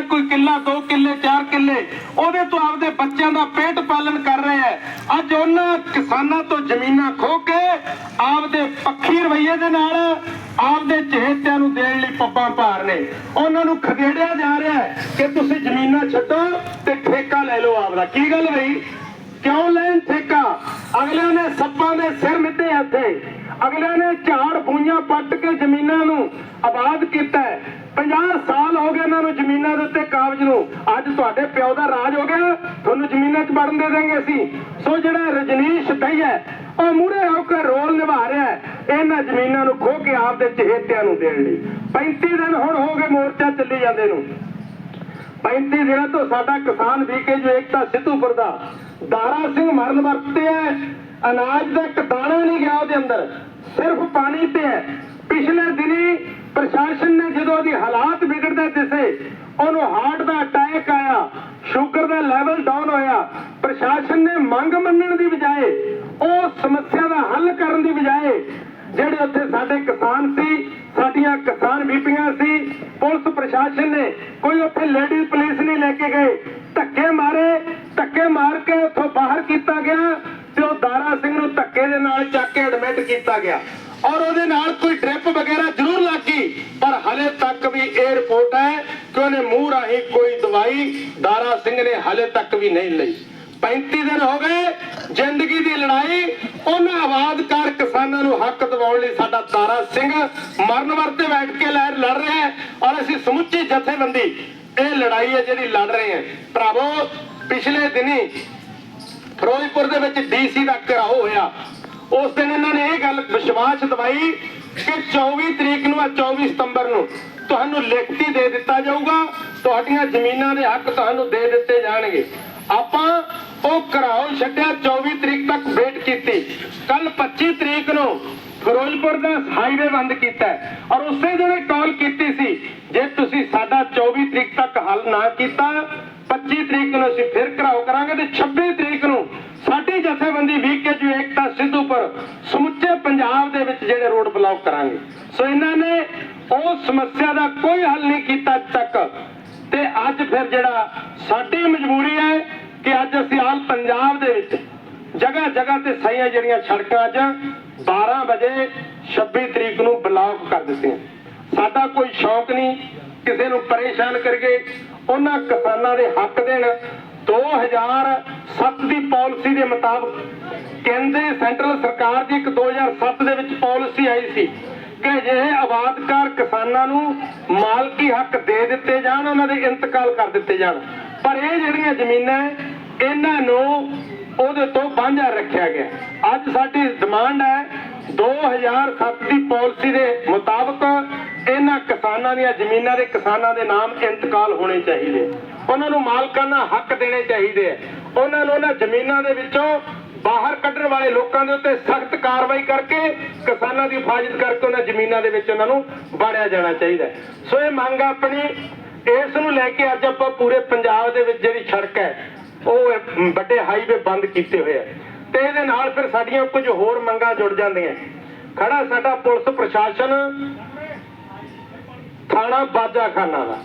ਆ ਕੋਈ ਕਿੱਲਾ 2 ਕਿੱਲੇ 4 ਕਿੱਲੇ। ਉਹਦੇ ਤੋਂ ਆਪਦੇ ਬੱਚਿਆਂ ਦਾ ਪੇਟ ਪਾਲਣ ਕਰ ਰਹੇ ਆ ਅੱਜ ਉਹਨਾਂ ਕਿਸਾਨਾਂ ਤੋਂ ਜ਼ਮੀਨਾਂ ਖੋ ਕੇ ਆਪਦੇ ਪੱਖੀ ਰਵਈਏ ਦੇ ਨਾਲ ਆਪਦੇ ਚਹੇਤਿਆਂ ਨੂੰ ਦੇਣ ਲਈ ਪੱਬਾਂ ਭਾਰ ਨੇ। ਉਹਨਾਂ ਨੂੰ ਖਦੇੜਿਆ ਜਾ ਰਿਹਾ ਹੈ ਕਿ ਤੁਸੀਂ ਜ਼ਮੀਨਾਂ ਛੱਡੋ ਤੇ ਠੇਕਾ ਲੈ ਲਓ ਆਪਦਾ। ਕੀ ਗੱਲ ਬਈ? ਕਿਉਂ ਲੈਣ ਠੇਕਾ? ਅਗਲਿਆਂ ਨੇ ਸੱਪਾਂ ਦੇ ਸਿਰ ਮਿੱਟੇ ਇੱਥੇ ਅਗਲਿਆਂ ਨੇ ਝਾੜ ਬੂਈਆਂ ਪੱਟ ਕੇ ਜ਼ਮੀਨਾਂ ਨੂੰ ਆਬਾਦ ਕੀਤਾ 50 ਸਾਲ ਹੋ ਗਏ ਇਹਨਾਂ ਨੂੰ ਜ਼ਮੀਨਾਂ ਦੇ ਉੱਤੇ ਕਾਬਜ ਨੂੰ। ਅੱਜ ਤੁਹਾਡੇ ਪਿਓ ਦਾ ਰਾਜ ਹੋ ਗਿਆ। ਤੁਹਾਨੂੰ ਜ਼ਮੀਨਾਂ 'ਚ ਵੜਨ ਦੇ ਦੇਂਗੇ ਅਸੀਂ। ਸੋ ਜਿਹੜਾ ਰਜਨੀਸ਼ ਦਈ ਹੈ, ਉਹ ਮੂਰੇ ਹੋ ਕੇ ਰੋਲ ਨਿਭਾ ਰਿਹਾ ਇਹਨਾਂ ਜ਼ਮੀਨਾਂ ਨੂੰ ਖੋ ਕੇ ਆਪਦੇ ਚਹੇਤਿਆਂ ਨੂੰ ਦੇਣ ਲਈ। 35 ਦਿਨ ਹੁਣ ਹੋ ਗਏ ਮੋਰਚਾ ਚੱਲੀ ਜਾਂਦੇ ਨੂੰ। 35 ਦਿਨਾਂ ਤੋਂ ਸਾਡਾ ਕਿਸਾਨ ਵੀਕੇ ਜੋ ਏਕਤਾ ਸਿੱਧੂਪੁਰ ਦਾ ਦਾਰਾ ਸਿੰਘ ਮਰਨ ਵਰਤੇ ਹੈ ਅਨਾਜ ਦਾ ਇੱਕ ਦਾਣਾ ਨਹੀਂ ਗਿਆ ਉਹਦੇ ਅੰਦਰ। ਸਿਰਫ ਪਾਣੀ ਤੇ ਹੈ। ਪਿਛਲੇ ਦਿਨੀ ਪ੍ਰਸ਼ਾਸਨ ਨੇ ਜਦੋਂ ਉਹਦੀ ਹਾਲਾਤ ਵਿਗੜਦੇ ਦਿਸੇ, ਉਹਨੂੰ ਹਾਰਟ ਦਾ ਅਟੈਕ ਆਇਆ ਸ਼ੂਗਰ ਦਾ ਲੈਵਲ ਡਾਊਨ ਹੋਇਆ। ਪ੍ਰਸ਼ਾਸਨ ਨੇ ਮੰਗ ਮੰਨਣ ਦੀ ਬਜਾਏ, ਉਹ ਸਮੱਸਿਆ ਦਾ ਹੱਲ ਕਰਨ ਦੀ ਬਜਾਏ, ਜਿਹੜੇ ਉੱਥੇ ਸਾਡੇ ਕਿਸਾਨ ਸੀ, ਸਾਡੀਆਂ ਕਿਸਾਨ ਬੀਬੀਆਂ ਸੀ, ਪੁਲਿਸ ਪ੍ਰਸ਼ਾਸਨ ਨੇ ਕੋਈ ਉੱਥੇ ਲੇਡੀ ਪੁਲਿਸ ਨਹੀਂ ਲੈ ਕੇ ਗਏ। ਧੱਕੇ ਮਾਰੇ ਧੱਕੇ ਮਾਰ ਕੇ ਉੱਥੋਂ ਬਾਹਰ ਕੀਤਾ ਗਿਆ ਤੇ ਉਹ ਦਾਰਾ ਸਿੰਘ ਨੂੰ ਧੱਕੇ ਦੇ ਨਾਲ ਚੱਕ ਕੇ ਐਡਮਿਟ ਕੀਤਾ ਗਿਆ। ਔਰ ਉਹਦੇ ਨਾਲ ਕੋਈ ਡ੍ਰਿਪ ਵਗੈਰਾ ਜ਼ਰੂਰ ਲੱਗੀ ਪਰ ਹਲੇ ਤੱਕ ਵੀ ਇਹ ਰਿਪੋਰਟ ਹੈ ਕਿ ਉਹਨੇ ਮੂੰਹ ਰਾਹੀਂ ਕੋਈ ਦਵਾਈ ਦਾਰਾ ਸਿੰਘ ਨੇ ਹਲੇ ਤੱਕ ਵੀ ਨਹੀਂ ਲਈ। 35 ਦਿਨ ਹੋ ਗਏ, ਜ਼ਿੰਦਗੀ ਦੀ ਲੜਾਈ, ਉਹਨਾਂ ਆਵਾਜ਼ਕਾਰ ਕਿਸਾਨਾਂ ਨੂੰ ਹੱਕ ਦਿਵਾਉਣ ਲਈ ਸਾਡਾ ਤਾਰਾ ਸਿੰਘ ਮਰਨ ਵਰਤੇ ਬੈਠ ਕੇ ਲਹਿਰ ਲੜ ਰਿਹਾ ਹੈ। ਔਰ ਅਸੀਂ ਸਮੁੱਚੀ ਜਥੇਬੰਦੀ, ਇਹ ਲੜਾਈ ਹੈ ਜਿਹੜੀ ਲੜ ਰਹੇ ਹਾਂ। ਭਰਾਵੋ ਪਿਛਲੇ ਦਿਨੀ ਫਿਰੋਜ਼ਪੁਰ ਦੇ ਵਿੱਚ ਡੀਸੀ ਦਾ ਘਰਾਓ ਹੋਇਆ। ਉਸ ਦਿਨ ਇਹਨਾਂ ਨੇ ਇਹ ਗੱਲ ਵਿਸ਼ਵਾਸ ਦਿਵਾਈ ਕਿ 24 ਤਰੀਕ ਨੂੰ ਆ 24 ਸਤੰਬਰ ਨੂੰ ਤੁਹਾਨੂੰ ਲਿਖਤੀ ਦੇ ਦਿੱਤਾ ਜਾਊਗਾ, ਤੁਹਾਡੀਆਂ ਜ਼ਮੀਨਾਂ ਦੇ ਹੱਕ ਤੁਹਾਨੂੰ ਦੇ ਦਿੱਤੇ ਜਾਣਗੇ। ਆਪਾਂ ਉਹ ਘਰਾਓ ਛੱਡਿਆ 24 ਤਰੀਕ ਤੱਕ ਵੇਟ ਕੀਤੀ। ਕੱਲ 25 ਤਰੀਕ ਨੂੰ ਫਿਰੋਜ਼ਪੁਰ ਦਾ ਹਾਈਵੇ ਬੰਦ ਕੀਤਾ ਔਰ ਉਸੇ ਦਿਨ ਕਾਲ ਕੀਤੀ ਸੀ, ਜੇ ਤੁਸੀਂ ਸਾਡਾ 24 ਤਰੀਕ ਤੱਕ ਹੱਲ ਨਾ ਕੀਤਾ 25 ਤਰੀਕ ਨੂੰ ਅਸੀਂ ਫਿਰ ਘਰਾਓ ਕਰਾਂਗੇ ਤੇ 26 ਤਰੀਕ ਨੂੰ ਸਾਡੀ ਜਥੇਬੰਦੀ ਵੀਕੇ ਜੋ ਏਕਤਾ ਸਿੱਧੂਪੁਰ ਸਮੁੱਚੇ ਪੰਜਾਬ ਦੇ ਵਿੱਚ ਜਿਹੜੇ ਰੋਡ ਬਲੌਕ ਕਰਾਂਗੇ। ਸੋ ਇਹਨਾਂ ਨੇ ਉਸ ਸਮੱਸਿਆ ਦਾ ਕੋਈ ਹੱਲ ਨਹੀਂ ਕੀਤਾ ਤੱਕ। ਤੇ ਅੱਜ ਫਿਰ ਜਿਹੜਾ ਸਾਡੀ ਮਜਬੂਰੀ ਹੈ ਕਿ ਅੱਜ ਅਸੀਂ ਆਲ ਪੰਜਾਬ ਦੇ ਵਿੱਚ ਜਗ੍ਹਾ ਜਗ੍ਹਾ ਤੇ ਸਾਈਆਂ ਜਿਹੜੀਆਂ ਸੜਕਾਂ ਅੱਜ 12 ਵਜੇ 26 ਤਰੀਕ ਨੂੰ ਬਲੌਕ ਕਰ ਦਿੱਤੀਆਂ। ਸਾਡਾ ਕੋਈ ਸ਼ੌਕ ਨਹੀਂ ਕਿਸੇ ਨੂੰ ਪਰੇਸ਼ਾਨ ਕਰਕੇ ਉਹਨਾਂ ਕਿਸਾਨਾਂ ਦੇ ਹੱਕ ਦੇਣ। 2007 ਦੀ ਪਾਲਿਸੀ ਦੇ ਮੁਤਾਬਕ ਕੇਂਦਰੀ ਸੈਂਟਰਲ ਸਰਕਾਰ ਦੀ ਇੱਕ 2007 ਦੇ ਵਿੱਚ ਪਾਲਿਸੀ ਆਈ ਸੀ ਕਿ ਅਜਿਹੇ ਆਬਾਦਕਾਰ ਕਿਸਾਨਾਂ ਨੂੰ ਮਾਲਕੀ ਹੱਕ ਦੇ ਦਿੱਤੇ ਜਾਣ, ਉਹਨਾਂ ਦੇ ਇੰਤਕਾਲ ਕਰ ਦਿੱਤੇ ਜਾਣ। ਪਰ ਇਹ ਜਿਹੜੀਆਂ ਜ਼ਮੀਨਾਂ ਇਹਨਾਂ ਨੂੰ ਉਹਦੇ ਤੋਂ ਵਾਂਝਾ ਰੱਖਿਆ ਗਿਆ। ਅੱਜ ਸਾਡੀ ਡਿਮਾਂਡ ਹੈ 2007 ਦੀ ਪਾਲਿਸੀ ਦੇ ਮੁਤਾਬਕ ਇਹਨਾਂ ਕਿਸਾਨਾਂ ਦੀਆਂ ਜ਼ਮੀਨਾਂ ਦੇ ਕਿਸਾਨਾਂ ਦੇ ਨਾਮ ਇੰਤਕਾਲ ਹੋਣੇ ਚਾਹੀਦੇ। ਉਹਨਾਂ ਨੂੰ ਮਾਲਕਾਨਾ ਹੱਕ ਦੇਣੇ ਚਾਹੀਦੇ ਆ। ਉਹਨਾਂ ਨੂੰ ਉਹਨਾਂ ਜ਼ਮੀਨਾਂ ਦੇ ਵਿੱਚੋਂ ਬਾਹਰ ਕੱਢਣ ਵਾਲੇ ਲੋਕਾਂ ਦੇ ਉੱਤੇ ਸਖਤ ਕਾਰਵਾਈ ਕਰਕੇ, ਕਿਸਾਨਾਂ ਦੀ ਹਿਫਾਜ਼ਤ ਕਰਕੇ ਉਹਨਾਂ ਜ਼ਮੀਨਾਂ ਦੇ ਵਿੱਚ ਉਹਨਾਂ ਨੂੰ ਬਾੜਿਆ ਜਾਣਾ ਚਾਹੀਦਾ ਸੋ ਇਹ ਮੰਗ ਆਪਣੀ ਇਸ ਨੂੰ ਲੈ ਕੇ ਅੱਜ ਆਪਾਂ ਪੂਰੇ ਪੰਜਾਬ ਦੇ ਵਿੱਚ ਜਿਹੜੀ ਸੜਕ ਹੈ, ਉਹ ਵੱਡੇ ਹਾਈਵੇ ਬੰਦ ਕੀਤੇ ਹੋਏ ਆ। ਤੇ ਇਹਦੇ ਨਾਲ ਫਿਰ ਸਾਡੀਆਂ ਕੁਝ ਹੋਰ ਮੰਗਾਂ ਜੁੜ ਜਾਂਦੀਆਂ। ਖੜਾ ਸਾਡਾ ਪੁਲਿਸ ਪ੍ਰਸ਼ਾਸਨ ਥਾਣਾ ਬਾਜਾਖਾਨਾ ਦਾ।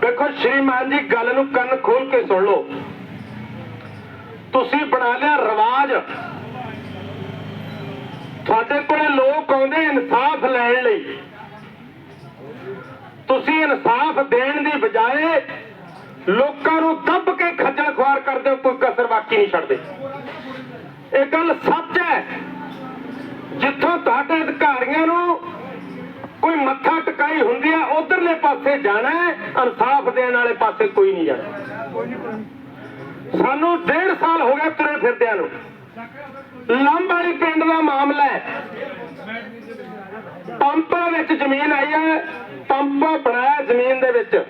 ਦੇਖੋ, ਸ਼੍ਰੀਮਾਨ ਜੀ, ਗੱਲ ਨੂੰ ਕੰਨ ਖੋਲ ਕੇ ਸੁਣ ਲਓ। ਤੁਸੀਂ ਬਣਾ ਲਿਆ ਰਿਵਾਜ। ਤੁਹਾਡੇ ਕੋਲੇ ਲੋਕ ਆਉਂਦੇ ਇਨਸਾਫ ਲੈਣ ਲਈ। ਤੁਸੀਂ ਇਨਸਾਫ ਦੇਣ ਦੀ ਬਜਾਏ ਲੋਕਾਂ ਨੂੰ ਦੱਬ ਕੇ ਖੱਜਲ ਖੁਆਰ ਕਰਦੇ ਹੋ, ਕੋਈ ਕਸਰ ਬਾਕੀ ਨਹੀਂ ਛੱਡਦੇ। ਇਹ ਗੱਲ ਸੱਚ ਹੈ। ਜਿੱਥੋਂ ਤੁਹਾਡੇ ਅਧਿਕਾਰੀਆਂ ਨੂੰ ਕੋਈ ਮੱਥਾ ਟਿਕਾਈ ਹੁੰਦੀ ਆ, ਉਧਰਲੇ ਪਾਸੇ ਜਾਣਾ ਇਨਸਾਫ ਦੇਣ ਵਾਲੇ ਪਾਸੇ ਕੋਈ ਨਹੀਂ ਜਾਣਾ। ਸਾਨੂੰ ਡੇਢ ਸਾਲ ਹੋ ਗਿਆ ਤੁਰੇ ਫਿਰਦਿਆਂ ਨੂੰ। ਲੰਬ ਪਿੰਡ ਦਾ ਮਾਮਲਾ ਹੈ। ਪੰਪਾਂ ਵਿੱਚ ਜ਼ਮੀਨ ਆਈ ਹੈ ਪੰਪਾ ਬਣਾਇਆ ਜ਼ਮੀਨ ਦੇ ਵਿੱਚ।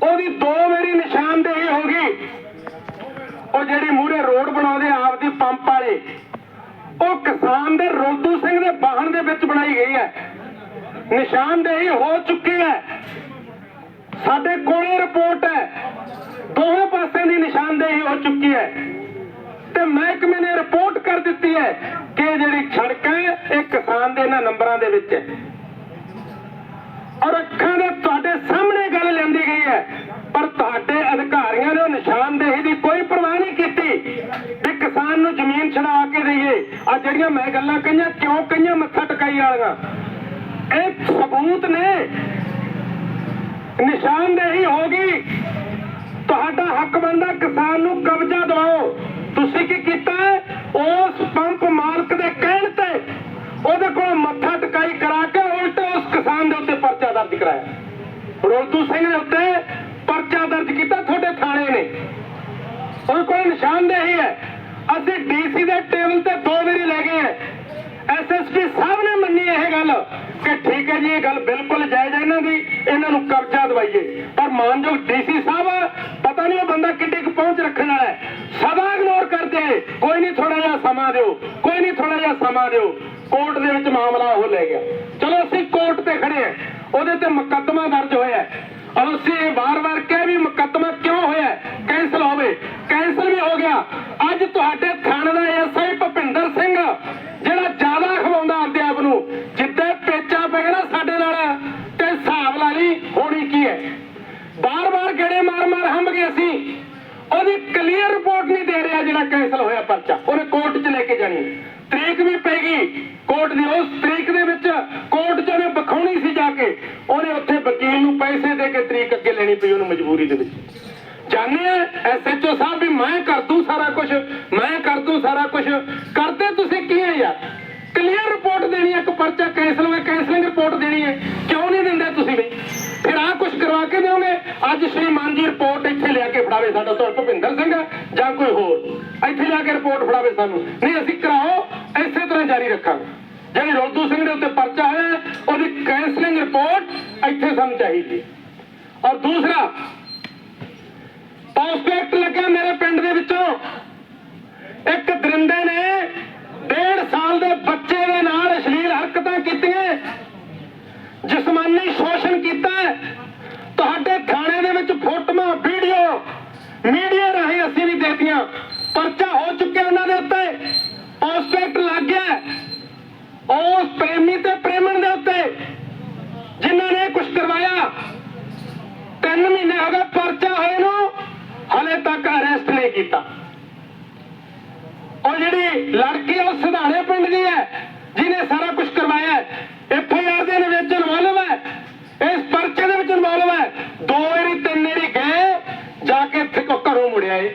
ਉਹਦੀ ਦੋ ਵਾਰੀ ਨਿਸ਼ਾਨਦੇਹੀ ਹੋ ਗਈ। ਉਹ ਜਿਹੜੀ ਮੂਰੇ ਰੋਡ ਬਣਾਉਂਦੇ ਆਪਦੀ ਪੰਪ ਵਾਲੇ। ਉਹ ਕਿਸਾਨ ਦੇ ਰੋਲਦੂ ਸਿੰਘ ਦੇ ਬਾਹਣ ਦੇ ਵਿੱਚ ਬਣਾਈ ਗਈ ਹੈ। ਨਿਸ਼ਾਨਦੇਹੀ ਹੋ ਚੁੱਕੀ ਹੈ। ਸਾਡੇ ਕੋਲੇ ਰਿਪੋਰਟ ਹੈ। ਦੋਵੇਂ ਪਾਸੇ ਦੀ ਨਿਸ਼ਾਨਦੇਹੀ ਹੋ ਚੁੱਕੀ ਹੈ। ਤੇ ਮਹਿਕਮੇ ਨੇ ਰਿਪੋਰਟ ਕਰ ਦਿੱਤੀ ਹੈ ਕਿ ਜਿਹੜੀ ਸੜਕ ਹੈ, ਇਹ ਕਿਸਾਨ ਦੇ ਇਹਨਾਂ ਨੰਬਰਾਂ ਦੇ ਵਿੱਚ ਹੈ। ਔਰ ਅੱਖਾਂ ਦੇ ਤੁਹਾਡੇ ਜਿਹੜੀਆਂ ਮੈਂ ਗੱਲਾਂ ਕਹੀਆਂ, ਕਿਉਂ ਕਹੀਆਂ ਮੱਥਾ ਟਕਾਈ ਵਾਲੀਆਂ? ਇਹ ਸਬੂਤ ਨੇ। ਨਿਸ਼ਾਨਦੇਹੀ ਹੋਗੀ ਤੁਹਾਡਾ ਹੱਕ ਬੰਦਾ ਕਿਸਾਨ ਨੂੰ ਕਬਜ਼ਾ ਦਿਵਾਓ। ਤੁਸੀਂ ਕੀ ਕੀਤਾ? ਉਸ ਪੰਪ ਮਾਲਕ ਦੇ ਕਹਿਣ ਤੇ ਉਹਦੇ ਕੋਲ ਮੱਥਾ ਟਕਾਈ ਕਰਾ ਕੇ ਉਲਟ ਉਸ ਕਿਸਾਨ ਦੇ ਉੱਤੇ ਪਰਚਾ ਦਰਜ ਕਰਾਇਆ। ਰੋਲਤੂ ਸਿੰਘ ਦੇ ਉੱਤੇ ਪਰਚਾ ਦਰਜ ਕੀਤਾ, ਤੁਹਾਡੇ ਥਾਣੇ ਨੇ। ਉਹ ਕੋਈ ਨਿਸ਼ਾਨਦੇਹੀ ਹੈ। ਅਸੀਂ ਡੀਸੀ ਦੇ ਟੇਬਲ ਤੇ ਦੋ ਵਾਰੀ ਐਸਐਸਪੀ ਸਾਹਿਬ ਨੇ ਮੰਨੀ ਇਹ ਗੱਲ ਕਿ ਠੀਕ ਹੈ ਜੀ, ਇਹ ਗੱਲ ਬਿਲਕੁਲ ਜਾਇਜ਼ ਹੈ ਇਹਨਾਂ ਦੀ, ਇਹਨਾਂ ਨੂੰ ਕਬਜ਼ਾ ਦਵਾਈਏ। ਪਰ ਮਾਨਯੋਗ ਡੀਸੀ ਸਾਹਿਬ, ਪਤਾ ਨਹੀਂ ਉਹ ਬੰਦਾ ਕਿੱਡੀ ਕੁ ਪਹੁੰਚ ਰੱਖਣ ਵਾਲਾ ਹੈ। ਸਦਾ ਇਗਨੋਰ ਕਰਦੇ ਕੋਈ ਨਹੀਂ ਥੋੜਾ ਜਿਹਾ ਸਮਾਂ ਦਿਓ, ਕੋਈ ਨਹੀਂ ਥੋੜਾ ਜਿਹਾ ਸਮਾਂ ਦਿਓ। ਕੋਰਟ ਦੇ ਵਿੱਚ ਮਾਮਲਾ ਉਹ ਲੈ ਗਿਆ। ਚਲੋ ਅਸੀਂ ਕੋਰਟ ਤੇ ਖੜੇ ਹਾਂ। ਉਹਦੇ ਤੇ ਮੁਕੱਦਮਾ ਦਰਜ ਹੋਇਆ ਹੈ ਔਰ ਅਸੀਂ ਇਹ ਵਾਰ-ਵਾਰ ਕਹਿ ਵੀ ਮੁਕੱਦਮਾ ਕਿਉਂ ਹੋਇਆ ਕੈਂਸਲ ਹੋਵੇ ਕੈਂਸਲ ਵੀ ਹੋ ਗਿਆ ਅੱਜ ਤੁਹਾਡੇ ਥਾਣੇ ਦਾ ਐਸਆਈ ਭਪਿੰਦਰ ਸਿੰਘ ਜਿਹੜਾ ਜ਼ਿਆਦਾ ਖਵਾਉਂਦਾ ਆਪਦੇ ਆਪ ਨੂੰ ਜਿੱਦੇ ਪੇਚਾ ਪੈ ਗਿਆ ਨਾ ਸਾਡੇ ਨਾਲ ਤੇ ਹਿਸਾਬ ਲਾ ਲਈ ਹੋਣੀ ਕੀ ਹੈ ਬਾਰ-ਬਾਰ ਗੇੜੇ ਮਾਰ-ਮਾਰ ਹੰਬ ਗਏ ਅਸੀਂ ਉਹਦੀ ਕਲੀਅਰ ਰਿਪੋਰਟ ਨਹੀਂ ਦੇ ਰਿਹਾ ਜਿਹੜਾ ਕੈਂਸਲ ਹੋਇਆ ਪਰਚਾ ਉਹਨੇ ਕੋਰਟ 'ਚ ਲੈ ਕੇ ਜਾਣੀ ਹੈ। ਤਰੀਕ ਵੀ ਪੈ ਗਈ ਕੋਰਟ ਦੀ ਉਸ ਤਰੀਕ ਦੇ ਵਿੱਚ ਕੋਰਟ 'ਚ ਉਹਨੇ ਬਖਾਉਣੀ ਸੀ ਜਾ ਕੇ ਉਹਨੇ ਉੱਥੇ ਵਕੀਲ ਨੂੰ ਪੈਸੇ ਦੇ ਕੇ ਤਰੀਕ ਅੱਗੇ ਲੈਣੀ ਪਈ ਉਹਨੂੰ ਮਜਬੂਰੀ ਦੇ ਵਿੱਚ। ਜਾਣੇ ਐਸਐਚਓ ਸਾਹਿਬ ਵੀ ਮੈਂ ਕਰ ਦੂੰ ਸਾਰਾ ਕੁਝ ਮੈਂ ਕਰ ਦੂੰ ਸਾਰਾ ਕੁਝ ਕਰਦੇ ਤੁਸੀਂ ਕੀ ਹੈ ਯਾਰ? ਕਲੀਅਰ ਰਿਪੋਰਟ ਦੇਣੀ ਹੈ ਇੱਕ ਪਰਚਾ ਕੈਂਸਲ ਹੋਵੇ ਕੈਂਸਲਿੰਗ ਰਿਪੋਰਟ ਦੇਣੀ ਹੈ ਕਿਉਂ ਨਹੀਂ ਦਿੰਦੇ ਤੁਸੀਂ ਵੀ? ਫਿਰ ਆ ਕੁਝ ਕਰਵਾ ਕੇ ਦਿਓਗੇ? ਅੱਜ ਸ਼੍ਰੀਮਾਨ ਜੀ ਰਿਪੋਰਟ ਇੱਥੇ ਲਿਆ ਕੇ ਫੜਾਵੇ ਸਾਡਾ ਤੋਂ ਭੁਪਿੰਦਰ ਸਿੰਘ ਜਾਂ ਕੋਈ ਹੋਰ। ਇੱਥੇ ਲਿਆ ਕੇ ਰਿਪੋਰਟ ਫੜਾਵੇ ਸਾਨੂੰ। ਨਹੀਂ, ਅਸੀਂ ਕਰਾਓ, ਇਸੇ ਤਰ੍ਹਾਂ ਜਾਰੀ ਰੱਖਾਂਗੇ। ਜਿਹੜੀ ਰੋਲਦੂ ਸਿੰਘ ਦੇ ਉੱਤੇ ਪਰਚਾ ਹੋਇਆ ਉਹਦੀ ਕੈਂਸਲਿੰਗ ਰਿਪੋਰਟ ਇੱਥੇ ਸਾਨੂੰ ਚਾਹੀਦੀ ਹੈ। ਔਰ ਦੂਸਰਾ ਪ੍ਰੋਸਪੈਕਟ ਲੱਗਿਆ ਮੇਰੇ ਪਿੰਡ ਦੇ ਵਿੱਚੋਂ। ਇੱਕ ਦਰਿੰਦੇ ਨੇ ਡੇਢ ਸਾਲ ਦੇ ਬੱਚੇ ਦੇ ਨਾਲ ਅਸ਼ਲੀਲ ਹਰਕਤਾਂ ਕੀਤੀਆਂ, ਜਿਸਮਾਨੀ ਸ਼ੋਸ਼ਣ ਕੀਤਾ। ਤੁਹਾਡੇ ਥਾਣੇ ਦੇ ਵਿੱਚ ਫੋਟੋਆਂ ਵੀਡੀਓ ਮੀਡੀਆ ਰਾਹੀਂ ਅਸੀਂ ਵੀ ਦੇਤੀਆਂ ਪਰਚਾ ਹੋ ਚੁੱਕਿਆ ਉਹਨਾਂ ਦੇ ਉੱਤੇ। ਪ੍ਰੋਸਪੈਕਟ ਲੱਗ ਗਿਆ। ਉਸ ਪ੍ਰੇਮੀ ਤੇ ਪ੍ਰੇਮਣ ਦੇ ਤਿੰਨ ਮਹੀਨੇ ਹੋ ਗਏ ਪਰਚਾ ਹੋਏ ਨੂੰ, ਹਲੇ ਤੱਕ ਅਰੈਸਟ ਨਹੀਂ ਕੀਤਾ। ਉਹ ਜਿਹੜੀ ਲੜਕੀ ਉਹ ਸਿਧਾਣੇ ਪਿੰਡ ਦੀ ਹੈ, ਜਿਹਨੇ ਸਾਰਾ ਕੁਝ ਕਰਵਾਇਆ ਐਫ ਆਈ ਆਰ ਦੇ ਵਿੱਚ ਇਨਵੋਲਵ ਹੈ, ਇਸ ਪਰਚੇ ਦੇ ਵਿੱਚ ਇਨਵੋਲਵ ਹੈ। ਦੋ ਵਾਰੀ, ਤਿੰਨ ਵਾਰੀ ਗਏ, ਜਾ ਕੇ ਘਰੋਂ ਮੁੜਿਆ ਏ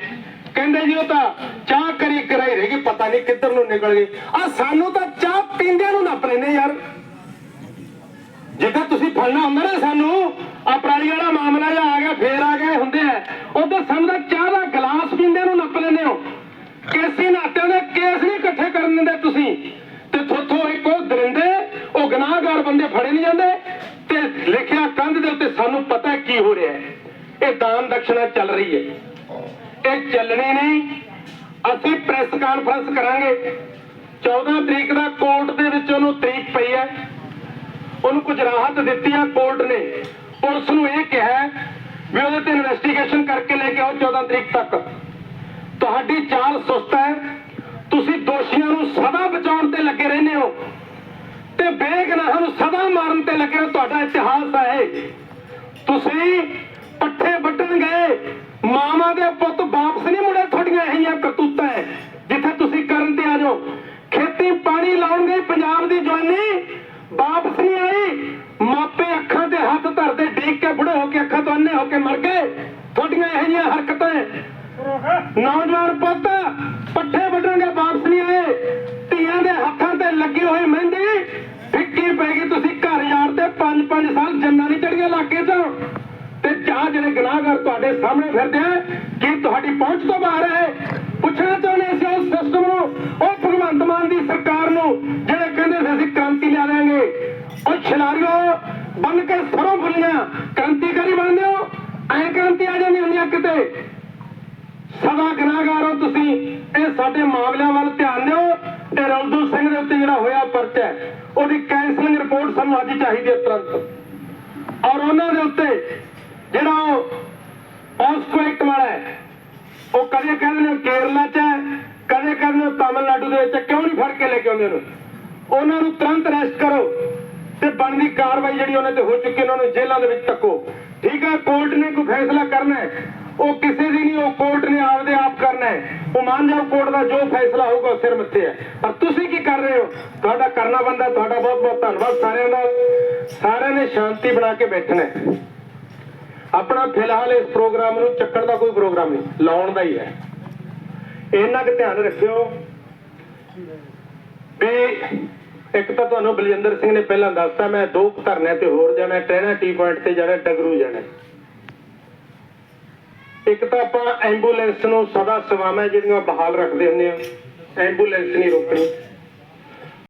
ਕਹਿੰਦੇ ਜੀ, ਉਹ ਤਾਂ ਚਾਹ ਕਰੀ ਕਰਾਈ ਰਹੀ ਪਤਾ ਨਹੀਂ ਕਿੱਧਰ ਨੂੰ ਨਿਕਲ ਗਈ। ਆ ਸਾਨੂੰ ਤਾਂ ਚਾਹ ਪੀਂਦਿਆਂ ਨੂੰ ਨੱਪ ਲੈਨੇ ਯਾਰ। ਜੇਕਰ ਤੁਸੀਂ ਫੜਨਾ ਹੁੰਦਾ ਨਾ ਰਹੀ ਹੈ। ਇਹ ਚੱਲਣੀ ਨਹੀਂ। ਅਸੀਂ ਪ੍ਰੈਸ ਕਾਨਫਰੰਸ ਕਰਾਂਗੇ। 14 ਤਰੀਕ ਦਾ ਕੋਰਟ ਦੇ ਵਿੱਚ ਉਹਨੂੰ ਤਰੀਕ ਪਈ ਹੈ। ਉਹਨੂੰ ਕੁਝ ਰਾਹਤ ਦਿੱਤੀ ਆ ਕੋਰਟ ਨੇ। ਪੁਲਿਸ ਨੂੰ ਇਹ ਕਿਹਾ ਵੀ ਉਹਦੇ ਤੇ ਇਨਵੈਸਟੀਗੇਸ਼ਨ ਕਰਕੇ ਲੈ ਕੇ ਆਓ 14 ਤਰੀਕ ਤੱਕ। ਤੁਹਾਡੀ ਚਾਲ ਸੁਸਤ ਹੈ। ਤੁਸੀਂ ਦੋਸ਼ੀਆਂ ਨੂੰ ਸਦਾ ਬਚਾਉਣ ਤੇ ਲੱਗੇ ਰਹਿੰਦੇ ਹੋ। ਤੇ ਬੇਗਨਾਹਾਂ ਨੂੰ ਸਦਾ ਮਾਰਨ ਤੇ ਲੱਗੇ ਹੋ ਤੁਹਾਡਾ ਇਤਿਹਾਸ ਹੈ ਤੁਸੀਂ ਪੱਠੇ ਵੱਢਣ ਗਏ ਮਾਮਾ ਦੇ ਪੁੱਤ ਵਾਪਸ ਨਹੀਂ ਮੁੜੇ ਤੁਹਾਡੀਆਂ ਇਹੀਆਂ ਕਰਤੂਤਾਂ ਹੈ ਜਿੱਥੇ ਤੁਸੀਂ ਕਰਨ ਤੇ ਆ ਜਾਓ। ਖੇਤੀ ਪਾਣੀ ਲਾਉਣ ਗਈ ਪੰਜਾਬ ਦੀ ਜਵਾਨੀ। ਵਾਪਸ ਨਹੀਂ ਆਈ। ਮਾਪੇ ਅੱਖਾਂ ਤੇ ਹੱਥ ਧਰਦੇ ਡੇਕ ਕੇ ਬੁੜੇ ਹੋ ਕੇ ਅੱਖਾਂ ਤੋਂ ਅੰਨੇ ਹੋ ਕੇ ਮਰ ਗਏ। ਤੁਹਾਡੀਆਂ ਇਹੀਆਂ ਹਰਕਤਾਂ ਨੌਜਵਾਨ ਪੁੱਤ, ਪੱਠੇ ਵੱਢਣਗੇ, ਵਾਪਸ ਨਹੀਂ ਆਏ। ਧੀਆਂ ਦੇ ਹੱਥਾਂ ਤੇ ਲੱਗੀ ਹੋਈ ਮਹਿੰਦੀ। ਫਿੱਕੀ ਪੈ ਗਈ ਤੁਸੀਂ ਘਰ ਯਾਰ ਤੇ 5-5 ਸਾਲ ਜੰਨਾਂ ਦੀ ਚੜੀਆਂ ਇਲਾਕੇ 'ਚ। ਤੇ ਚਾਰ ਜਿਹੜੇ ਗੁਨਾਹਗਰ ਤੁਹਾਡੇ ਸਾਹਮਣੇ ਫਿਰਦੇ ਆ। ਕਿ ਤੁਹਾਡੀ ਪਹੁੰਚ ਤੋਂ ਬਾਹਰ ਹੈ? ਪੁੱਛਣਾ ਚਾਹੁੰਦੇ ਅਸੀਂ ਉਸ ਸਿਸਟਮ ਨੂੰ, ਉਹ ਭਗਵੰਤ ਮਾਨ ਦੀ ਸਰਕਾਰ ਨੂੰ, ਜਿਹੜੇ ਕਹਿੰਦੇ ਸੀ ਅਸੀਂ ਕ੍ਰਾਂਤੀ ਲਿਆ ਦੇਾਂਗੇ ਉਹ ਛਲਾਰੀਓ ਬਨ ਕੇ ਸਰੋਂ ਫੁੱਲੀਆਂ। ਕ੍ਰਾਂਤੀਕਾਰੀ ਬਣਦੇ ਹੋ? ਐ ਕ੍ਰਾਂਤੀ ਆ ਜਾਂਦੀ ਹੁੰਦੀਆਂ ਕਿਤੇ। ਸਦਾ ਗੁਨਾਹਗਾਰ ਹੋ ਤੁਸੀਂ। ਇਹ ਸਾਡੇ ਮਾਮਲਿਆਂ ਵੱਲ ਧਿਆਨ ਦਿਓ ਤੇ ਰੌਲਦੂ ਸਿੰਘ ਦੇ ਉੱਤੇ ਜਿਹੜਾ ਹੋਇਆ ਪਰਚਾ ਉਹਦੀ ਕੈਂਸਲਿੰਗ ਰਿਪੋਰਟ ਸਾਨੂੰ ਅੱਜ ਚਾਹੀਦੀ ਹੈ ਤੁਰੰਤ। ਔਰ ਉਹਨਾਂ ਦੇ ਉੱਤੇ ਜਿਹੜਾ ਉਹ ਔਸਕੋਇਟ ਵਾਲਾ ਹੈ, ਉਹ ਕਦੇ ਕਹਿੰਦੇ ਨੇ ਕੇਰਲਾ 'ਚ ਹੈ, ਕਦੇ ਕਹਿੰਦੇ ਨੇ ਤਾਮਿਲਨਾਡੂ ਦੇ ਵਿੱਚ ਕਿਉਂ ਨਹੀਂ ਫੜ ਕੇ ਲੈ ਕੇ ਆਉਂਦੇ ਉਹਨੂੰ? ਉਹਨਾਂ ਨੂੰ ਤੁਰੰਤ ਅਰੈਸਟ ਕਰੋ ਤੇ ਬਣਦੀ ਕਾਰਵਾਈ ਜਿਹੜੀ ਉਹਨਾਂ ਤੇ ਹੋ ਚੁੱਕੀ ਉਹਨਾਂ ਨੂੰ ਜੇਲ੍ਹਾਂ ਦੇ ਵਿੱਚ ਤੱਕੋ ਠੀਕ ਹੈ, ਕੋਰਟ ਨੇ ਕੋਈ ਫੈਸਲਾ ਕਰਨਾ ਹੈ, ਉਹ ਕਿਸੇ ਦੀ ਨਹੀਂ, ਉਹ ਕੋਰਟ ਨੇ ਆਪਦੇ ਆਪ ਕਰਨਾ ਹੈ। ਉਹ ਮੰਨ ਕੋਰਟ ਦਾ ਜੋ ਫੈਸਲਾ ਹੋਊਗਾ ਸਿਰ ਮੱਥੇ ਹੈ। ਪਰ ਤੁਸੀਂ ਕੀ ਕਰ ਰਹੇ ਹੋ? ਤੁਹਾਡਾ ਕਰਨਾ ਬੰਦਾ, ਤੁਹਾਡਾ ਬਹੁਤ ਬਹੁਤ ਧੰਨਵਾਦ ਸਾਰਿਆਂ ਦਾ ਸਾਰਿਆਂ ਨੇ ਸ਼ਾਂਤੀ ਬਣਾ ਕੇ ਬੈਠਣਾ ਹੈ। ਆਪਣਾ ਫਿਲਹਾਲ ਇਸ ਪ੍ਰੋਗਰਾਮ ਨੂੰ ਚੱਕਣ ਦਾ ਕੋਈ ਪ੍ਰੋਗਰਾਮ ਨਹੀਂ, ਲਾਉਣ ਦਾ ਹੀ ਹੈ। ਇੰਨਾ ਕੁ ਧਿਆਨ ਰੱਖਿਓ ਵੀ ਇੱਕ ਤਾਂ ਤੁਹਾਨੂੰ ਬਲਜਿੰਦਰ ਸਿੰਘ ਨੇ ਪਹਿਲਾਂ ਦੱਸਤਾ, ਮੈਂ ਦੋ ਕੁ ਧਰਨਿਆਂ ਤੇ ਹੋਰ ਜਾਣਾ ਟ੍ਰੇਨਾ ਟੀ ਪੁਆਇੰਟ ਤੇ ਜਾਣਾ ਡਗਰੂ ਜਾਣਾ। ਇੱਕ ਤਾਂ ਆਪਾਂ ਐਂਬੂਲੈਂਸ ਨੂੰ ਸਦਾ ਸੇਵਾਵਾਂ ਜਿਹੜੀਆਂ ਬਹਾਲ ਰੱਖਦੇ ਹੁੰਦੇ ਆ, ਐਂਬੂਲੈਂਸ ਨਹੀਂ ਰੋਕਣੀ।